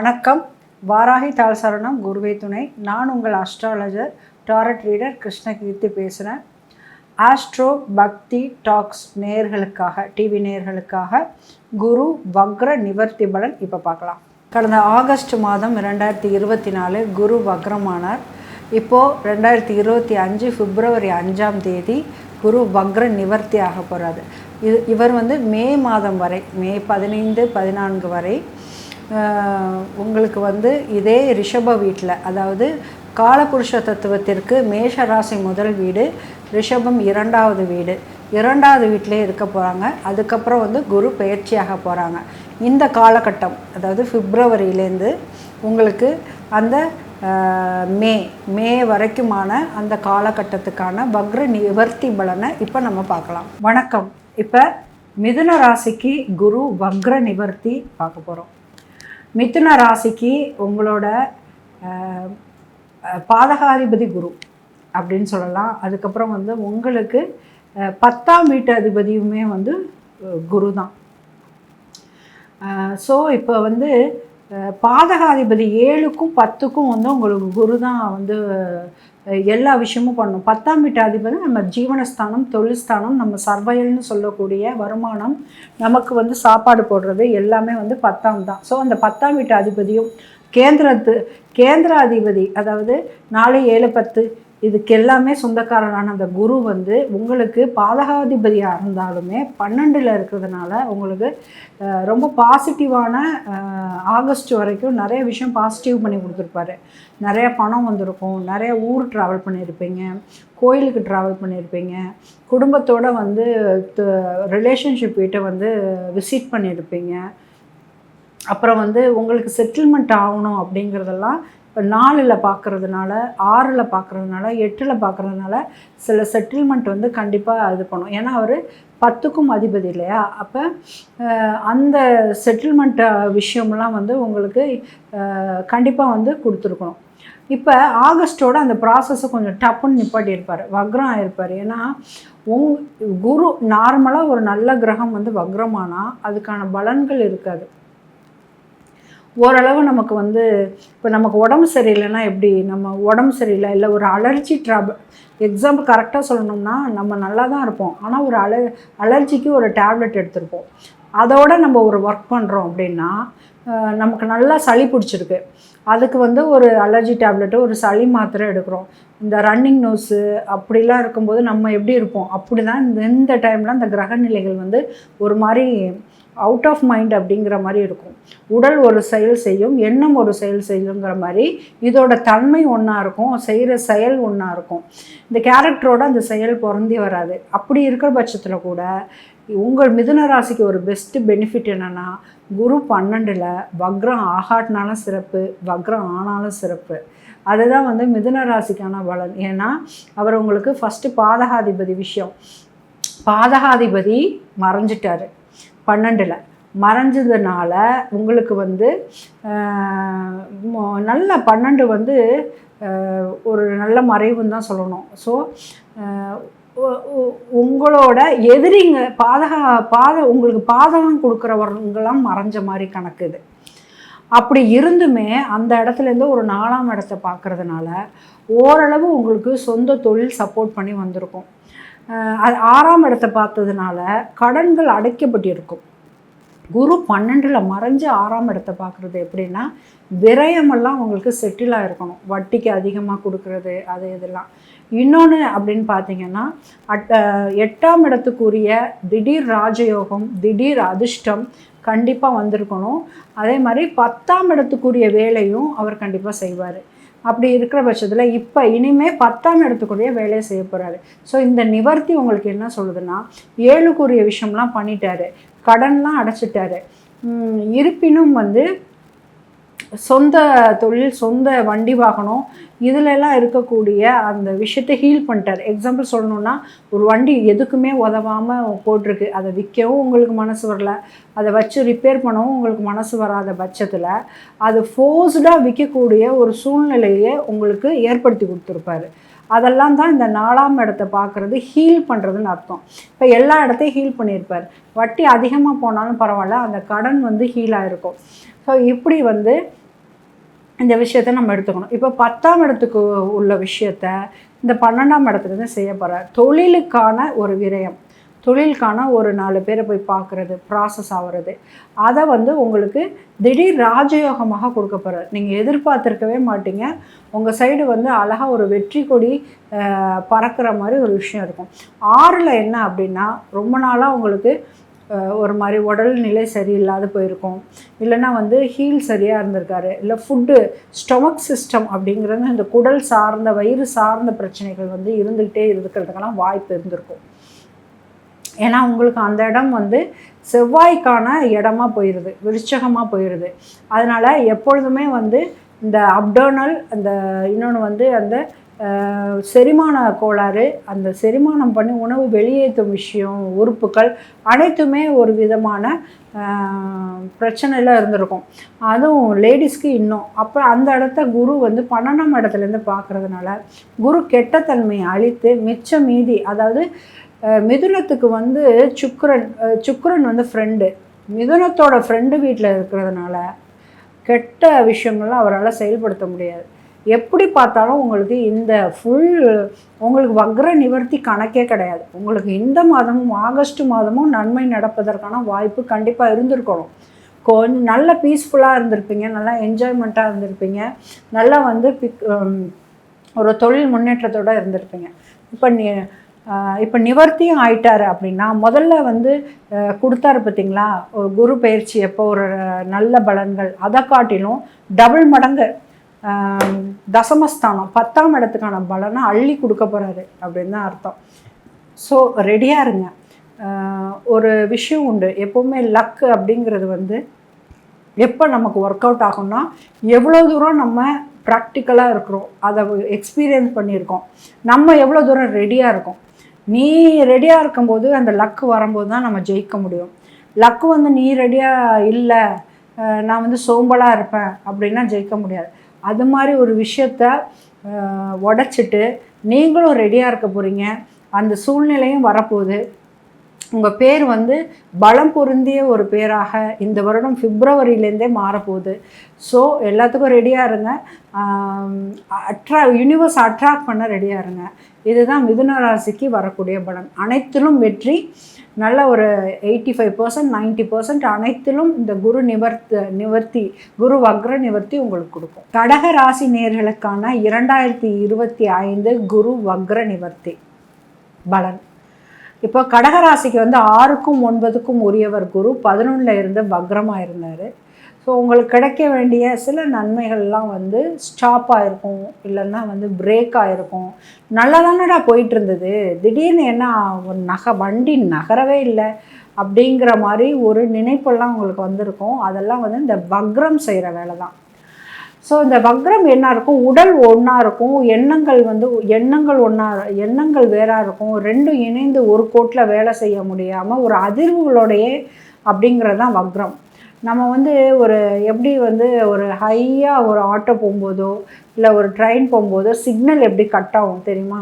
வணக்கம். வாராகி தாள் சரணம் குருவே துணை. நான் உங்கள் அஸ்ட்ராலஜர் டாரட் ரீடர் கிருஷ்ணகீர்த்தி பேசுகிறேன் ஆஸ்ட்ரோ பக்தி டாக்ஸ் நேர்களுக்காக டிவி நேர்களுக்காக குரு வக்ர நிவர்த்தி பலன் இப்போ பார்க்கலாம். கடந்த ஆகஸ்ட் மாதம் ரெண்டாயிரத்தி இருபத்தி நாலு குரு வக்ரமானார். இப்போது ரெண்டாயிரத்தி இருபத்தி அஞ்சு பிப்ரவரி அஞ்சாம் தேதி குரு வக்ர நிவர்த்தி ஆக போகிறாரு இது இவர் வந்து மே மாதம் வரை மே பதினைந்து பதினான்கு வரை உங்களுக்கு வந்து இதே ரிஷப வீட்டில் அதாவது காலபுருஷ தத்துவத்திற்கு மேஷ ராசி முதல் வீடு ரிஷபம் இரண்டாவது வீடு. இரண்டாவது வீட்டிலே இருக்க போகிறாங்க அதுக்கப்புறம் வந்து குரு பயிற்சியாக போகிறாங்க இந்த காலகட்டம் அதாவது பிப்ரவரியிலேருந்து உங்களுக்கு அந்த மே மே வரைக்குமான அந்த காலகட்டத்துக்கான வக்ர நிவர்த்தி பலனை இப்போ நம்ம பார்க்கலாம். வணக்கம். இப்போ மிதுன ராசிக்கு குரு வக்ர நிவர்த்தி பார்க்க போகிறோம் மிதுன ராசிக்கு உங்களோட பாதகாதிபதி குரு அப்படின்னு சொல்லலாம். அதுக்கப்புறம் வந்து உங்களுக்கு பத்தாம் வீட்டு அதிபதியுமே வந்து குரு தான் ஸோ இப்போ வந்து பாதகாதிபதி ஏழுக்கும் பத்துக்கும் வந்து உங்களுக்கு குரு தான் வந்து எல்லா விஷயமும் பண்ணும். பத்தாம் வீட்டு அதிபதி நம்ம ஜீவனஸ்தானம் தொழில்ஸ்தானம் நம்ம சர்வையல்னு சொல்லக்கூடிய வருமானம் நமக்கு வந்து சாப்பாடு போடுறது எல்லாமே வந்து பத்தாம் தான். ஸோ அந்த பத்தாம் வீட்டு அதிபதியும் கேந்திரத்து கேந்திர அதிபதி அதாவது நாலு ஏழு பத்து இதுக்கு எல்லாமே சொந்தக்காரரான அந்த குரு வந்து உங்களுக்கு பாதகாதிபதியாக இருந்தாலுமே பன்னெண்டில் இருக்கிறதுனால உங்களுக்கு ரொம்ப பாசிட்டிவான ஆகஸ்ட் வரைக்கும் நிறைய விஷயம் பாசிட்டிவ் பண்ணி கொடுத்துருப்பாரு. நிறைய பணம் வந்திருக்கும். நிறைய ஊர் ட்ராவல் பண்ணியிருப்பீங்க. கோயிலுக்கு ட்ராவல் பண்ணியிருப்பீங்க. குடும்பத்தோடு வந்து ரிலேஷன்ஷிப் வீட்டை வந்து விசிட் பண்ணியிருப்பீங்க. அப்புறம் வந்து உங்களுக்கு செட்டில்மெண்ட் ஆகணும் அப்படிங்கிறதெல்லாம் இப்போ நாலில் பார்க்குறதுனால ஆறில் பார்க்குறதுனால எட்டில் பார்க்குறதுனால சில செட்டில்மெண்ட் வந்து கண்டிப்பாக இது பண்ணும். ஏன்னா அவர் பத்துக்கும் அதிபதி இல்லையா? அப்போ அந்த செட்டில்மெண்ட் விஷயம்லாம் வந்து உங்களுக்கு கண்டிப்பாக வந்து கொடுத்துருக்கணும். இப்போ ஆகஸ்ட்டோட அந்த ப்ராசஸை கொஞ்சம் டப்புன்னு நிப்பாட்டியிருப்பார் வக்ரம் ஆயிருப்பார். ஏன்னா உங் குரு நார்மலாக ஒரு நல்ல கிரகம் வந்து வக்ரமானால் அதுக்கான பலன்கள் இருக்காது. ஓரளவு நமக்கு வந்து இப்போ நமக்கு உடம்பு சரியில்லைன்னா எப்படி? நம்ம உடம்பு சரியில்லை இல்லை ஒரு அலர்ஜி ட்ராப் எக்ஸாம்பிள் கரெக்டாக சொல்லணும்னா நம்ம நல்லா தான் இருப்போம். ஆனால் ஒரு அல அலர்ஜிக்கு ஒரு டேப்லெட் எடுத்திருப்போம். அதோட நம்ம ஒரு ஒர்க் பண்ணுறோம் அப்படின்னா நமக்கு நல்லா சளி பிடிச்சிருக்கு. அதுக்கு வந்து ஒரு அலர்ஜி டேப்லெட்டு ஒரு சளி மாத்திரை எடுக்கிறோம். இந்த ரன்னிங் நோஸு அப்படிலாம் இருக்கும்போது நம்ம எப்படி இருப்போம்? அப்படி தான் இந்த இந்த டைமில் அந்த கிரக நிலைகள் வந்து ஒரு மாதிரி அவுட் ஆஃப் மைண்ட் அப்படிங்கிற மாதிரி இருக்கும். உடல் ஒரு செயல் செய்யும் எண்ணம் ஒரு செயல் செய்யுங்கிற மாதிரி இதோட தன்மை ஒன்றா இருக்கும் செய்கிற செயல் ஒன்றா இருக்கும். இந்த கேரக்டரோட அந்த செயல் பொருந்தி வராது. அப்படி இருக்கிற பட்சத்தில் கூட உங்கள் மிதுன ராசிக்கு ஒரு பெஸ்ட்டு பெனிஃபிட் என்னென்னா குரு பன்னெண்டில் வக்ரம் ஆகாட்டினாலும் சிறப்பு வக்ரம் ஆனாலும் சிறப்பு. அதுதான் வந்து மிதுன ராசிக்கான பலன். ஏன்னா அவர் உங்களுக்கு ஃபஸ்ட்டு பாதகாதிபதி விஷயம். பாதகாதிபதி மறைஞ்சிட்டாரு. பன்னெண்டில். மறைஞ்சதுனால உங்களுக்கு வந்து நல்ல பன்னெண்டு வந்து ஒரு நல்ல மறைவுன்னு தான் சொல்லணும். ஸோ உங்களோட எதிரிங்க பாதகா பாத உங்களுக்கு பாதகம் கொடுக்குறவங்களாம் மறைஞ்ச மாதிரி கணக்கு இது. அப்படி இருந்துமே அந்த இடத்துலேருந்து ஒரு நாலாம் இடத்த பார்க்குறதுனால ஓரளவு உங்களுக்கு சொந்த தொழில் சப்போர்ட் பண்ணி வந்திருக்கும். அது ஆறாம் இடத்தை பார்த்ததுனால கடன்கள் அடைக்கப்பட்டிருக்கும். குரு பன்னெண்டில் மறைஞ்சு ஆறாம் இடத்த பார்க்குறது எப்படின்னா விரயமெல்லாம் உங்களுக்கு செட்டிலாக இருக்கணும் வட்டிக்கு அதிகமாக கொடுக்கறது அது இதெல்லாம். இன்னொன்று அப்படின்னு பார்த்தீங்கன்னா அட் எட்டாம் இடத்துக்குரிய திடீர் ராஜயோகம் திடீர் அதிர்ஷ்டம் கண்டிப்பாக வந்திருக்கணும். அதே மாதிரி பத்தாம் இடத்துக்குரிய வேலையும் அவர் கண்டிப்பாக செய்வார். அப்படி இருக்கிற பட்சத்தில் இப்போ இனிமேல் பத்தாம் இடத்துக்குரிய வேலையை செய்ய போகிறாரு ஸோ இந்த நிவர்த்தி உங்களுக்கு என்ன சொல்லுதுன்னா ஏழுக்குரிய விஷயம்லாம் பண்ணிட்டாரு. கடன்லாம் அடைச்சிட்டாரு. இருப்பினும் வந்து சொந்த தொழில் சொந்த வண்டி வாகனம் இதுலெல்லாம் இருக்கக்கூடிய அந்த விஷயத்தை ஹீல் பண்ணிட்டார். எக்ஸாம்பிள் சொல்லணுன்னா ஒரு வண்டி எதுக்குமே உதவாமல் போட்டிருக்கு. அதை விற்கவும் உங்களுக்கு மனசு வரல. அதை வச்சு ரிப்பேர் பண்ணவும் உங்களுக்கு மனசு வராத பட்சத்தில் அது ஃபோர்ஸ்டாக விற்கக்கூடிய ஒரு சூழ்நிலையை உங்களுக்கு ஏற்படுத்தி கொடுத்துருப்பாரு. அதெல்லாம் தான் இந்த நாலாம் இடத்த பார்க்குறது ஹீல் பண்ணுறதுன்னு அர்த்தம். இப்போ எல்லா இடத்தையும் ஹீல் பண்ணியிருப்பார். வட்டி அதிகமாக போனாலும் பரவாயில்ல அந்த கடன் வந்து ஹீல் ஆகிருக்கும் ஸோ இப்படி வந்து இந்த விஷயத்த நம்ம எடுத்துக்கணும். இப்போ பத்தாம் இடத்துக்கு உள்ள விஷயத்த இந்த பன்னெண்டாம் இடத்துலேருந்து செய்ய போகிற தொழிலுக்கான ஒரு விரயம். தொழிலுக்கான ஒரு நாலு பேரை போய் பார்க்குறது ப்ராசஸ் ஆகிறது. அதை வந்து உங்களுக்கு திடீர் ராஜயோகமாக கொடுக்க போகிறார் நீங்கள் எதிர்பார்த்துருக்கவே மாட்டீங்க. உங்கள் சைடு வந்து அழகாக ஒரு வெற்றி கொடி பறக்கிற மாதிரி ஒரு விஷயம் இருக்கும். ஆறில் என்ன அப்படின்னா ரொம்ப நாளாக உங்களுக்கு ஒரு மாதிரி உடல் நிலை சரியில்லாத போயிருக்கும். இல்லைன்னா வந்து ஹீல் சரியாக இருந்திருக்காரு. இல்லை ஃபுட்டு ஸ்டொமக் சிஸ்டம் அப்படிங்கிறது இந்த குடல் சார்ந்த வயிறு சார்ந்த பிரச்சனைகள் வந்து இருந்துக்கிட்டே இருக்கிறதுக்கெல்லாம் வாய்ப்பு இருந்திருக்கும். ஏன்னா உங்களுக்கு அந்த இடம் வந்து செவ்வாய்க்கான இடமா போயிடுது விருச்சகமாக போயிடுது அதனால் எப்பொழுதுமே வந்து இந்த அப்டர்னல் அந்த இன்னொன்று வந்து அந்த செரிமான கோளாறு அந்த செரிமானம் பண்ணி உணவு வெளியேற்றும் விஷயம் உறுப்புகள் அனைத்துமே ஒரு விதமான பிரச்சனையில் இருந்திருக்கும். அதுவும் லேடிஸ்க்கு இன்னும். அப்புறம் அந்த இடத்த குரு வந்து பன்னெண்டாம் இடத்துலேருந்து பார்க்குறதுனால குரு கெட்டத்தன்மையை அழித்து மிச்ச மீதி அதாவது மிதுனத்துக்கு வந்து சுக்கரன் சுக்கரன் வந்து ஃப்ரெண்டு மிதுனத்தோட ஃப்ரெண்டு வீட்டில் இருக்கிறதுனால கெட்ட விஷயங்கள்லாம் அவரால் செயல்படுத்த முடியாது. எப்படி பார்த்தாலும் உங்களுக்கு இந்த ஃபுல் உங்களுக்கு வக்ர நிவர்த்தி கணக்கே கிடையாது. உங்களுக்கு இந்த மாதமும் ஆகஸ்ட் மாதமும் நன்மை நடப்பதற்கான வாய்ப்பு கண்டிப்பாக இருந்திருக்கணும். கொஞ்சம் நல்ல பீஸ்ஃபுல்லாக இருந்திருப்பீங்க நல்லா என்ஜாய்மெண்ட்டாக இருந்திருப்பீங்க நல்லா வந்து பிக் ஒரு தொழில் முன்னேற்றத்தோடு இருந்திருப்பீங்க. இப்போ நீ இப்போ நிவர்த்தியும் ஆயிட்டார் அப்படின்னா முதல்ல வந்து கொடுத்தாரு பார்த்தீங்களா ஒரு குரு பயிற்சி எப்போ ஒரு நல்ல பலன்கள் அதை காட்டிலும் டபுள் மடங்கு தசமஸ்தானம் பத்தாம் இடத்துக்கான பலனை அள்ளி கொடுக்க போகிறாரு அப்படின்னு தான் அர்த்தம். ஸோ ரெடியாக இருங்க. ஒரு விஷயம் உண்டு. எப்போவுமே லக்கு அப்படிங்கிறது வந்து எப்போ நமக்கு ஒர்க் அவுட் ஆகும்னா எவ்வளோ தூரம் நம்ம ப்ராக்டிக்கலாக இருக்கிறோம் அதை எக்ஸ்பீரியன்ஸ் பண்ணியிருக்கோம். நம்ம எவ்வளோ தூரம் ரெடியாக இருக்கோம். நீ ரெடியாக இருக்கும்போது அந்த லக்கு வரும்போது தான் நம்ம ஜெயிக்க முடியும். லக்கு வந்து நீ ரெடியாக இல்லை நான் வந்து சோம்பலாக இருப்பேன் அப்படின்னா ஜெயிக்க முடியாது. அது மாதிரி ஒரு விஷயத்த உடச்சிட்டு உடைச்சிட்டு நீங்களும் ரெடியாக இருக்க போகிறீங்க அந்த சூழ்நிலையும் வரப்போகுது. உங்கள் பேர் வந்து பலம் பொருந்திய ஒரு பேராக இந்த வருடம் பிப்ரவரியிலேருந்தே மாறப்போகுது. ஸோ எல்லாத்துக்கும் ரெடியாக இருங்க. அட்ரா யூனிவர்ஸ் அட்ராக்ட் பண்ண ரெடியாக இருங்க. இதுதான் மிதுன ராசிக்கு வரக்கூடிய பலன். அனைத்திலும் வெற்றி நல்ல ஒரு eighty five percent ninety percent அனைத்திலும் இந்த குரு நிவர்த்த நிவர்த்தி குரு வக்ர நிவர்த்தி உங்களுக்கு கொடுக்கும். கடக ராசி நேர்களுக்கான இரண்டாயிரத்தி இருபத்தி ஐந்து குரு வக்ர நிவர்த்தி பலன். இப்போ கடகராசிக்கு வந்து ஆறுக்கும் ஒன்பதுக்கும் உரியவர் குரு பதினொன்றில் இருந்து வக்ரமாக இருந்தார். ஸோ உங்களுக்கு கிடைக்க வேண்டிய சில நன்மைகள்லாம் வந்து ஸ்டாப் ஆகிருக்கும் இல்லைன்னா வந்து பிரேக் ஆகிருக்கும் நல்லா தானடா போயிட்டு இருந்தது திடீர்னு என்ன ஒரு நகை வண்டி நகரவே இல்லை அப்படிங்கிற மாதிரி ஒரு நினைப்பெல்லாம் உங்களுக்கு வந்திருக்கும். அதெல்லாம் வந்து இந்த வக்ரம் செய்கிற வேலை தான். ஸோ இந்த வக்ரம் என்ன இருக்கும்? உடல் ஒன்றா இருக்கும் எண்ணங்கள் வந்து எண்ணங்கள் ஒன்றா எண்ணங்கள் வேறாக இருக்கும். ரெண்டும் இணைந்து ஒரு கோட்டில் வேலை செய்ய முடியாமல் ஒரு அதிர்வுகளோடையே அப்படிங்கிறது தான் வக்ரம். நம்ம வந்து ஒரு எப்படி வந்து ஒரு ஹையாக ஒரு ஆட்டோ போகும்போதோ இல்லை ஒரு ட்ரெயின் போகும்போதோ சிக்னல் எப்படி கட் ஆகும் தெரியுமா?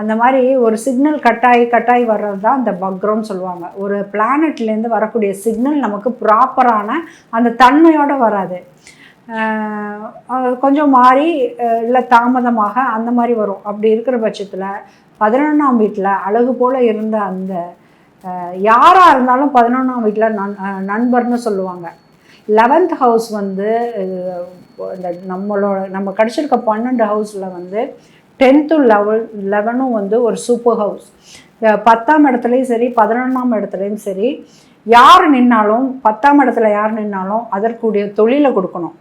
அந்த மாதிரி ஒரு சிக்னல் கட்டாயி கட்டாயி வர்றது தான் அந்த பக்ரம்னு சொல்லுவாங்க. ஒரு பிளானட்லேருந்து வரக்கூடிய சிக்னல் நமக்கு ப்ராப்பரான அந்த தன்மையோடு வராது. கொஞ்சம் மாறி இல்லை தாமதமாக அந்த மாதிரி வரும். அப்படி இருக்கிற பட்சத்தில் பதினொன்றாம் வீட்டில் அழகு போல் இருந்த அந்த யாராக இருந்தாலும் பதினொன்றாம் வீட்டில் நண் நண்பர்னு சொல்லுவாங்க. லெவன்த் ஹவுஸ் வந்து இந்த நம்மளோட நம்ம கிடச்சிருக்க பன்னெண்டு ஹவுஸில் வந்து டென்த்து லெவல் லெவனும் வந்து ஒரு சூப்பர் ஹவுஸ் பத்தாம் இடத்துலையும் சரி பதினொன்றாம் இடத்துலையும் சரி யார் நின்னாலும் பத்தாம் இடத்துல யார் நின்னாலும் அதற்குரிய தொழிலை கொடுக்கணும்.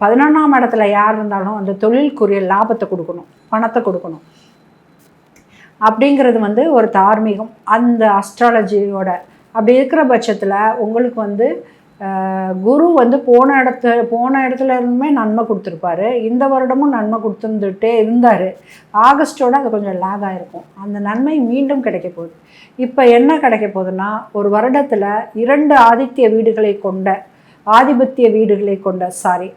பதினொன்றாம் இடத்துல யார் இருந்தாலும் அந்த தொழிலுக்குரிய லாபத்தை கொடுக்கணும் பணத்தை கொடுக்கணும். அப்படிங்கிறது வந்து ஒரு தார்மீகம். அந்த அஸ்ட்ராலஜியோட அப்படி இருக்கிற பட்சத்தில் உங்களுக்கு வந்து குரு வந்து போன இடத்து போன இடத்துல இருந்துமே நன்மை கொடுத்துருப்பாரு. இந்த வருடமும் நன்மை கொடுத்துருந்துட்டே இருந்தார். ஆகஸ்ட்டோட அது கொஞ்சம் லேக் ஆகிருக்கும் அந்த நன்மை மீண்டும் கிடைக்க போகுது. இப்போ என்ன கிடைக்க போகுதுன்னா ஒரு வருடத்தில் இரண்டு ஆதித்ய வீடுகளை கொண்ட ஆதிபத்திய வீடுகளை கொண்ட சாரி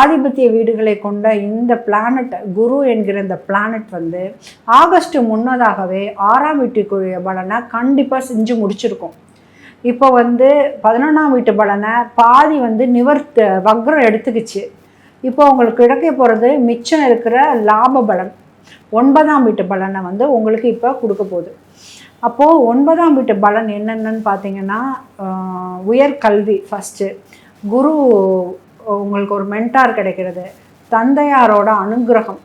ஆதிபத்திய வீடுகளை கொண்ட இந்த பிளானட் குரு என்கிற இந்த பிளானட் வந்து ஆகஸ்ட் முன்னதாகவே ஆறாம் வீட்டுக்குரிய பலனை கண்டிப்பாக செஞ்சு முடிச்சிருக்கும். இப்போ வந்து பதினொன்றாம் வீட்டு பலனை பாதி வந்து நிவர்த்த வக்ரம் எடுத்துக்கிச்சு. இப்போ உங்களுக்கு கிடைக்க போகிறது மிச்சம் இருக்கிற லாப பலன். ஒன்பதாம் வீட்டு பலனை வந்து உங்களுக்கு இப்போ கொடுக்க போகுது. அப்போது ஒன்பதாம் வீட்டு பலன் என்னென்னு பார்த்தீங்கன்னா உயர்கல்வி ஃபஸ்ட்டு குரு உங்களுக்கு ஒரு மென்டார் கிடைக்கிறது. தந்தையாரோட அனுகிரகம்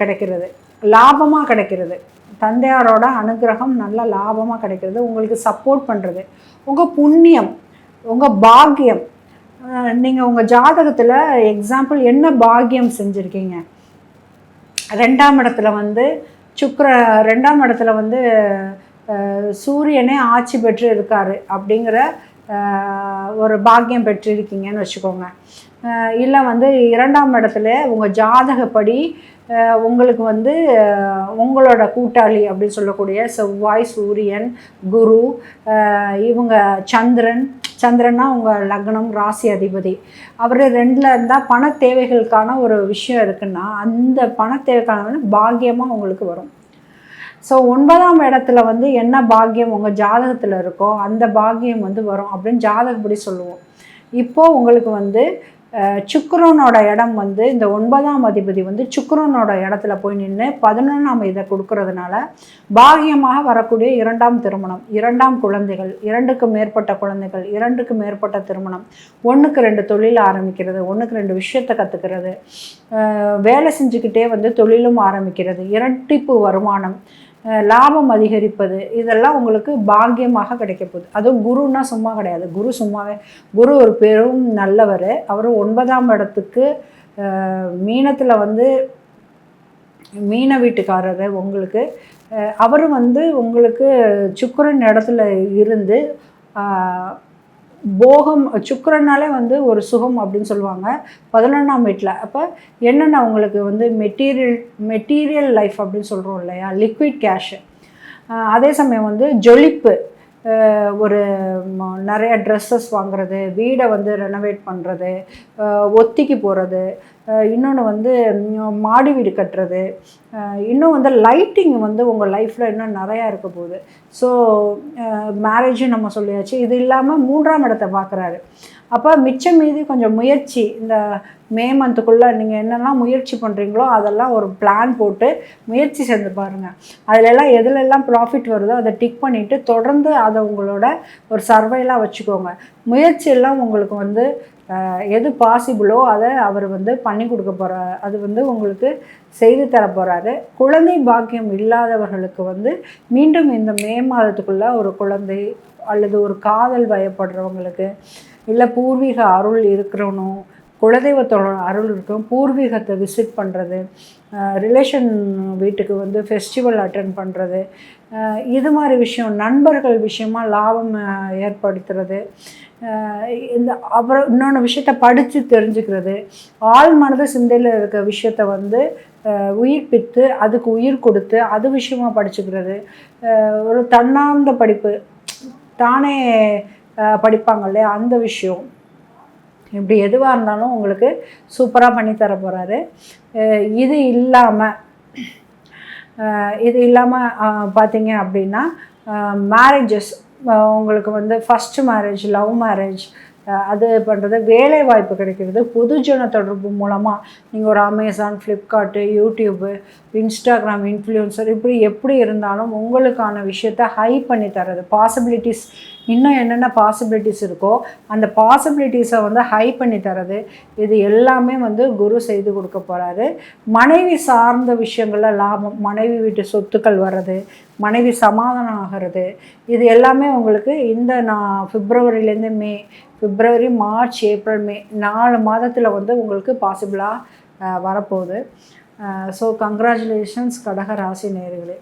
கிடைக்கிறது. லாபமாக கிடைக்கிறது. தந்தையாரோட அனுகிரகம் நல்ல லாபமாக கிடைக்கிறது. உங்களுக்கு சப்போர்ட் பண்ணுறது உங்கள் புண்ணியம் உங்கள் பாக்கியம் நீங்கள் உங்கள் ஜாதகத்தில் எக்ஸாம்பிள் என்ன பாக்கியம் செஞ்சுருக்கீங்க? ரெண்டாம் இடத்துல வந்து சுக்கர ரெண்டாம் இடத்துல வந்து சூரியனே ஆட்சி பெற்று இருக்காரு அப்படிங்கிற ஒரு பாக்கியம் பெற்றிருக்கீங்கன்னு வச்சுக்கோங்க. இல்லை வந்து இரண்டாம் இடத்துல உங்கள் ஜாதகப்படி உங்களுக்கு வந்து உங்களோட கூட்டாளி அப்படின்னு சொல்லக்கூடிய செவ்வாய் சூரியன் குரு இவங்க சந்திரன் சந்திரன்னா உங்கள் லக்னம் ராசி அதிபதி. அவர் ரெண்டில் இருந்தால் பண தேவைகளுக்கான ஒரு விஷயம் இருக்குன்னா அந்த பண தேவைக்கான பாக்கியமாக உங்களுக்கு வரும். ஸோ ஒன்பதாம் இடத்துல வந்து என்ன பாக்கியம் உங்கள் ஜாதகத்தில் இருக்கோ அந்த பாக்கியம் வந்து வரும் அப்படின்னு ஜாதகப்படி சொல்லுவோம். இப்போது உங்களுக்கு வந்து சுக்கரனோட இடம் வந்து இந்த ஒன்பதாம் அதிபதி வந்து சுக்கரனோட இடத்துல போய் நின்று பதினொன்றாம் இதை கொடுக்கறதுனால பாகியமாக வரக்கூடிய இரண்டாம் திருமணம் இரண்டாம் குழந்தைகள் இரண்டுக்கு மேற்பட்ட குழந்தைகள் இரண்டுக்கு மேற்பட்ட திருமணம் ஒன்றுக்கு ரெண்டு தொழில் ஆரம்பிக்கிறது ஒன்றுக்கு ரெண்டு விஷயத்தை கற்றுக்கிறது வேலை செஞ்சுக்கிட்டே வந்து தொழிலும் ஆரம்பிக்கிறது இரட்டிப்பு வருமானம் லாபம் அதிகரிப்பது இதெல்லாம் உங்களுக்கு பாக்கியமாக கிடைக்க போகுது. அதுவும் குருன்னா சும்மா கிடையாது. குரு சும்மாவே குரு ஒரு பெரும் நல்லவர். அவர் ஒன்பதாம் இடத்துக்கு மீனத்தில் வந்து மீன வீட்டுக்காரர் உங்களுக்கு. அவர் அவரும் வந்து உங்களுக்கு சுக்கிரன் இடத்துல இருந்து போகம் சுக்கரனாலே வந்து ஒரு சுகம் அப்படின்னு சொல்லுவாங்க. பதினொன்றாம் வீட்டில். அப்போ என்னென்ன அவங்களுக்கு வந்து மெட்டீரியல் மெட்டீரியல் லைஃப் அப்படின்னு சொல்கிறோம் இல்லையா? லிக்விட் கேஷு அதே சமயம் வந்து ஜொலிப்பு. ஒரு நிறைய ட்ரெஸ்ஸஸ் வாங்குறது வீடை வந்து ரெனோவேட் பண்ணுறது ஒத்திக்கு போகிறது இன்னொன்று வந்து மாடி வீடு கட்டுறது. இன்னும் வந்து லைட்டிங் வந்து உங்கள் லைஃப்பில் இன்னும் நிறையா இருக்க போகுது. ஸோ மேரேஜும் நம்ம சொல்லியாச்சு. இது இல்லாமல் மூன்றாம் இடத்தை பார்க்குறாரு அப்போ மிச்சம் மீதி கொஞ்சம் முயற்சி இந்த மே மந்த்துக்குள்ளே நீங்கள் என்னெல்லாம் முயற்சி பண்ணுறீங்களோ அதெல்லாம் ஒரு பிளான் போட்டு முயற்சி செஞ்சு பாருங்கள் அதிலெல்லாம் எதுலெல்லாம் ப்ராஃபிட் வருதோ அதை டிக் பண்ணிவிட்டு தொடர்ந்து அதை உங்களோட ஒரு சர்வைலாக வச்சுக்கோங்க. முயற்சியெல்லாம் உங்களுக்கு வந்து எது பாசிபிளோ அதை அவர் வந்து பண்ணி கொடுக்க போகிறார் அது வந்து உங்களுக்கு செய்து தர போகிறாரு குழந்தை பாக்கியம் இல்லாதவர்களுக்கு வந்து மீண்டும் இந்த மே மாதத்துக்குள்ளே ஒரு குழந்தை அல்லது ஒரு காதல் பயப்படுறவங்களுக்கு இல்லை பூர்வீக அருள் இருக்கிறவனும் குலதெய்வத்தோட அருள் இருக்கும் பூர்வீகத்தை விசிட் பண்ணுறது ரிலேஷன் வீட்டுக்கு வந்து ஃபெஸ்டிவல் அட்டன் பண்ணுறது இது மாதிரி விஷயம் நண்பர்கள் விஷயமா லாபம் ஏற்படுத்துறது இந்த அப்புறம் இன்னொன்று விஷயத்த படித்து தெரிஞ்சுக்கிறது ஆள் மனத சிந்தையில் இருக்க விஷயத்த வந்து உயிர்ப்பித்து அதுக்கு உயிர் கொடுத்து அது விஷயமாக படிச்சுக்கிறது ஒரு தன்னார்ந்த படிப்பு தானே படிப்பாங்க இல்லையா அந்த விஷயம். இப்படி எதுவாக இருந்தாலும் உங்களுக்கு சூப்பராக பண்ணித்தர தர போகிறாரு இது இல்லாமல் இது இல்லாமல் பார்த்தீங்க அப்படின்னா மேரேஜஸ் உங்களுக்கு வந்து ஃபஸ்ட்டு மேரேஜ் லவ் மேரேஜ் அது பண்ணுறது வேலை வாய்ப்பு கிடைக்கிறது. பொதுஜன தொடர்பு மூலமாக நீங்கள் ஒரு Amazon Flipkart YouTube Instagram influencer இப்படி எப்படி இருந்தாலும் உங்களுக்கான விஷயத்த ஹை பண்ணி தர்றது பாசிபிலிட்டிஸ் இன்னும் என்னென்ன பாசிபிலிட்டிஸ் இருக்கோ அந்த பாசிபிலிட்டிஸை வந்து ஹை பண்ணி தரது. இது எல்லாமே வந்து குரு செய்து கொடுக்க போகிறாரு மனைவி சார்ந்த விஷயங்களில் லாபம் மனைவி வீட்டு சொத்துக்கள் வர்றது மனைவி சமாதானம் ஆகிறது இது எல்லாமே உங்களுக்கு இந்த நான் பிப்ரவரிலேருந்து மே பிப்ரவரி மார்ச் ஏப்ரல் மே நாலு மாதத்தில் வந்து உங்களுக்கு பாசிபிளாக வரப்போகுது. ஸோ கங்க்ராச்சுலேஷன்ஸ் கடக ராசி நேர்களே